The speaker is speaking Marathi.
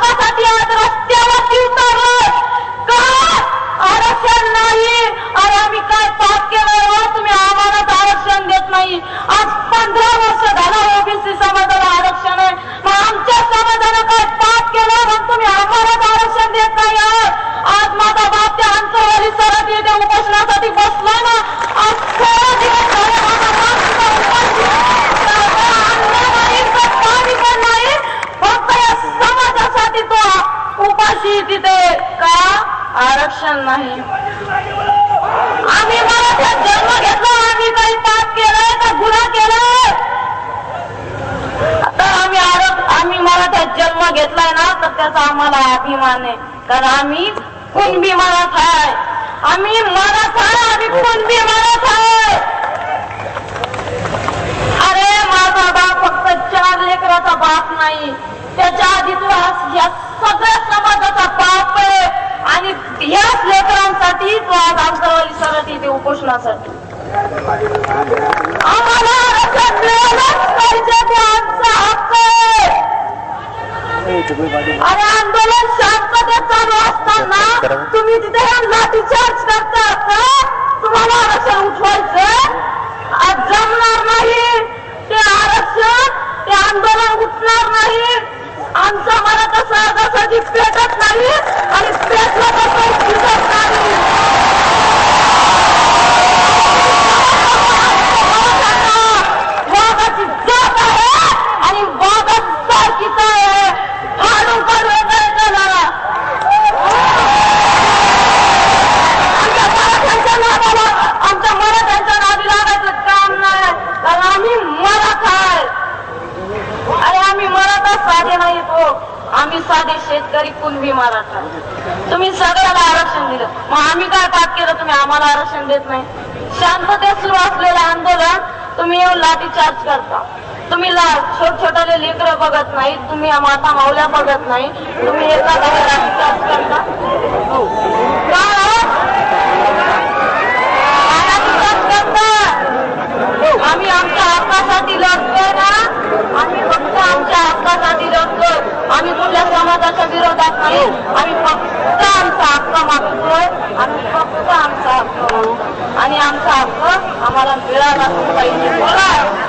हक्कासाठी आज रस्त्यावरती उतरलो का आरक्षण नाही अरे आम्ही काय पाप केलं तुम्ही आम्हालाच आरक्षण देत नाही आज पंधरा वर्ष झालं ओबीसी समाजाला आरक्षण आहे मग आमच्या समाजानं काय पाप केलं मग तुम्ही आम्हालाच आरक्षण देत नाही आज माझा बाप त्या अंतरवाली सरत येते उपोषणासाठी बसला ना आज सोळा दिवस झाले माझा बाप तिथं उपाशी आहे. त्याला अन्न नाही, तर पाणी पण नाही. फक्त या समाजासाठी तो उपाशी तिथे का? आरक्षण नाही. आम्ही मराठ्यात जन्म घेतला आम्ही काही पाप केलाय का गुन्हा केलाय आता आम्ही आरोप आम्ही मराठ्यात जन्म घेतलाय ना तर त्याचा आम्हाला अभिमान आहे. कारण आम्ही कुणबी मराठा आहे. आम्ही मराठा आम्ही कुणबी मराठा अरे माझा बाप फक्त चार लेकराचा बाप नाही. त्याच्या आधी तुला सगळ्या समाजाचा पाप आहे. आणि ह्याच लेकरांसाठी तो आज आंतरवाली सरत इथे उपोषणासाठी. आम्हाला आरक्षण मिळालंच पाहिजे ते आमचा हक्क आहे. आंदोलन शांततेत चालू असताना तुम्ही तिथे लाठीचार्ज करता का? तुम्हाला आरक्षण उठवायचं आज जमणार नाही. ते आरक्षण ते आंदोलन उठणार नाही. आमचा मला मराठा सहजासहजी पेटत नाही आणि पेटलं तर काही दिसत नाही वाघाची जात आहे आणि वाघाची सारखीच आहे फाडून काढून जायचं जरा. आमच्या मराठ्यांच्या नादाला आमच्या मराठ्यांच्या नादी लागायचं काम नाही कारण आम्ही मराठा आहे अरे आम्ही मराठा साधे नाही हो. आम्ही साधे शेतकरी कुणबी मराठा. तुम्ही सगळ्याला आरक्षण दिलं. मग आम्ही काय पाप केलं? तुम्ही आम्हाला आरक्षण देत नाही. शांततेत सुरू असलेलं आंदोलन तुम्ही येऊन लाठीचार्ज करता. तुम्ही छोट छोटाले लेकर बघत नाही. तुम्ही माता मावल्या बघत नाही. तुम्ही एका लाठीचार्ज करता का हो? का लाठीचार्ज करता आम्ही आमच्या हक्कासाठी लढतोय ना आम्ही फक्त आमच्या हक्कासाठी लढतोय आम्ही कुठल्या समाजाच्या विरोधात नाही आम्ही फक्त आमचा हक्क मागतोय आम्ही फक्त आमचा हक्क मागतोय आणि आमचा हक्क आम्हाला मिळाला पाहिजे. बोला